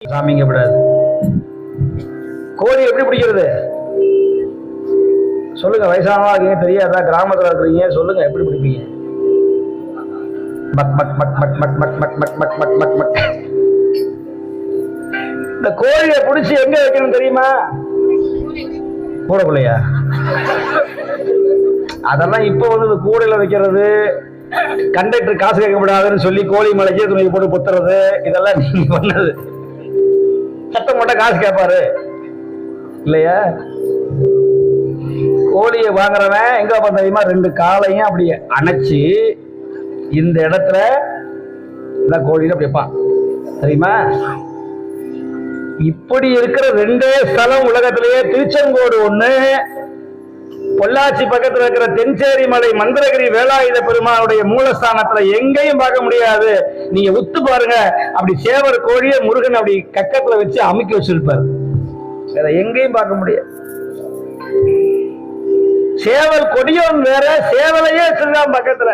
சாமிங்கப்படாது கோழி எப்படி பிடிக்கிறது சொல்லுங்க வயசானவா இருக்கீங்க தெரியாதா கிராமத்துல இருக்கிறீங்க சொல்லுங்க எப்படி பிடிப்பீங்க மட் மட் மட் மட் மட் மட் மட் மட் மட் மட் மட் மட் இந்த கோழியை பிடிச்சி எங்க வைக்கணும் தெரியுமா கூடக்குள்ளையா அதெல்லாம் இப்ப வந்து கூடையில வைக்கிறது கண்டக்டர் காசு கேட்கக்கூடாதுன்னு சொல்லி கோழி மலைக்கே துணி போட்டு புத்துறது இதெல்லாம் நீங்க பண்ணது போட்டா காசு கேட்பாரு இல்லையா? கோழியை வாங்குறவன் எங்க பார்த்த தெரியுமா? ரெண்டு காலையும் அப்படியே அணைச்சு இந்த இடத்துல இந்த கோழின்னு அப்படி வைப்பான். தெரியுமா? இப்படி இருக்கிற ரெண்டே ஸ்தலம் உலகத்திலேயே திருச்செங்கோடு ஒன்று பொள்ளாச்சி பக்கத்துல இருக்கிற தென்சேரி மலை மந்திரகிரி வேலாயுத பெருமானுடைய மூலஸ்தானத்துல எங்கேயும் பார்க்க முடியாது. நீங்க உத்து பாருங்க. அப்படி சேவர் கோழியை முருகன் அப்படி கக்கத்துல வச்சு அமுக்கி வச்சிருப்பாரு. வேற எங்கேயும் பார்க்க முடியாது. சேவல் கொடியோன் வேற சேவலையே வச்சிருக்கான் பக்கத்துல.